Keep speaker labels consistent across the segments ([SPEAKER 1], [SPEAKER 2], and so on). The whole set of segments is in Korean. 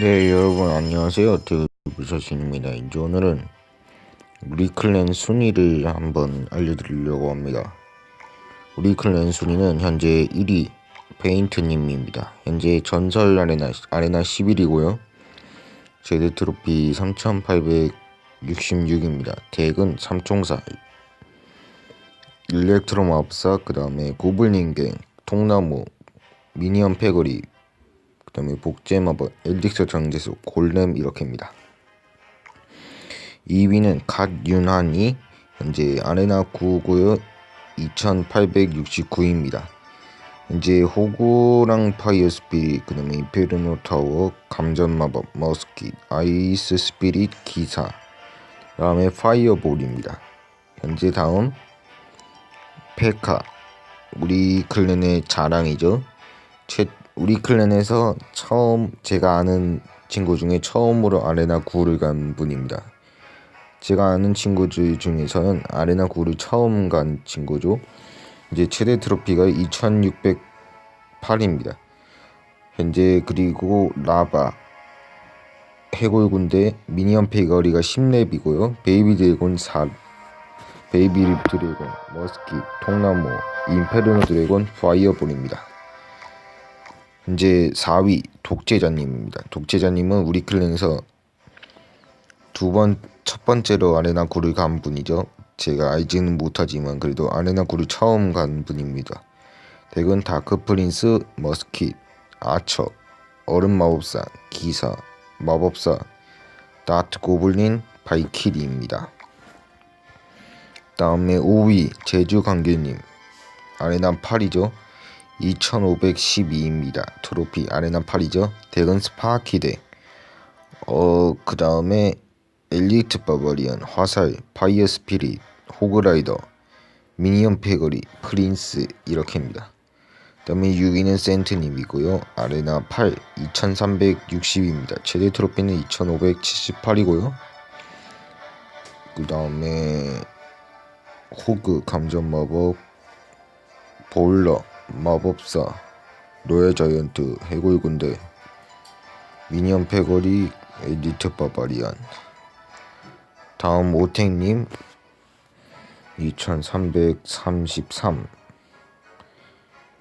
[SPEAKER 1] 네 여러분 안녕하세요. 드부서신입니다. 이제 오늘은 우리 클랜 순위를 한번 알려드리려고 합니다. 우리 클랜 순위는 현재 1위 페인트님입니다. 현재 전설 아레나, 아레나 11이고요. 제드 트로피 3866입니다. 덱은 삼총사 일렉트로 마법사 그 다음에 고블린갱 통나무 미니언 패거리 그 다음에 복제 마법, 엘릭서 정제수, 골렘 이렇게입니다. 2위는 갓윤한이 현재 아레나 9고요 2869입니다. 현재 호구랑 파이어 스피릿, 그 다음에 이페르노 타워, 감전 마법, 머스킷, 아이스 스피릿, 기사, 그 다음에 파이어볼입니다. 현재 다음 페카, 우리 클랜의 자랑이죠. 최, 우리 클랜에서 처음 제가 아는 친구 중에 처음으로 아레나 9를 간 분입니다. 제가 아는 친구 중에서는 아레나 9를 처음 간 친구죠. 이제 최대 트로피가 2608입니다. 현재 그리고 라바 해골 군대 미니언 페이거리가 10렙이고요. 베이비 드래곤 4 베이비 드래곤 머스키 통나무 임페르노 드래곤 파이어볼입니다. 현재 4위 독재자님입니다. 독재자님은 우리 클랜에서 두 번 첫 번째로 아레나 9를 간 분이죠. 제가 알지는 못하지만 그래도 아레나 9를 처음 간 분입니다. 덱은 다크 프린스, 머스킷, 아처, 얼음 마법사, 기사, 마법사, 다트 고블린, 바이키리입니다. 다음에 5위 제주 강규님 아레나 8이죠. 2512입니다. 트로피 아레나 8이죠. 덱은 스파키덱. 어, 그 다음에 엘리트 바바리안, 화살, 파이어 스피릿, 호그라이더, 미니언 패거리, 프린스 이렇게입니다. 그 다음에 6위는 센트님이고요. 아레나 8 2360입니다. 최대 트로피는 2578이고요. 그 다음에 호그 감전 마법 볼러 마법사 로얄 자이언트 해골 군대 미니언 패거리 에디트 바바리안. 다음 오탱님 2333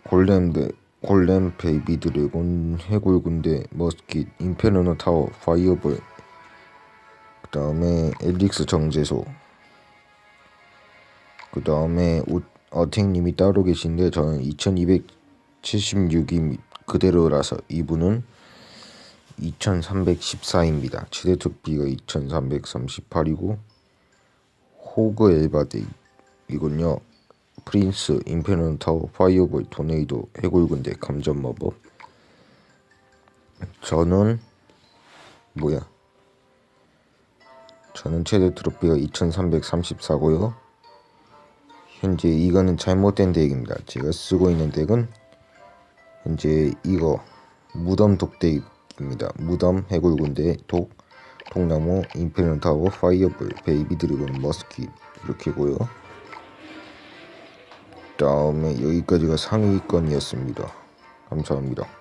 [SPEAKER 1] 골렘 데 골렘 베이비 드래곤 해골 군대 머스킷 인페르노 타워 파이어볼. 그 다음에 엘릭스 정제소. 그 다음에 어택님이 따로 계신데 저는 2276이 그대로라서 이분은 2314입니다. 최대 투비가 2338이고 호그 엘바데이군요. 프린스, 인페넌 타워, 파이어볼, 토네이도, 해골군대, 감전 마법. 저는 뭐야? 저는 최대 트로피가 2334고요. 현재 이거는 잘못된 덱입니다. 제가 쓰고 있는 덱은 현재 이거 무덤 독덱입니다. 무덤 해골군대 독 통나무 임페리얼 타워 파이어볼 베이비 드래곤 머스킷 이렇게고요. 다음에 여기까지가 상위권이었습니다. 감사합니다.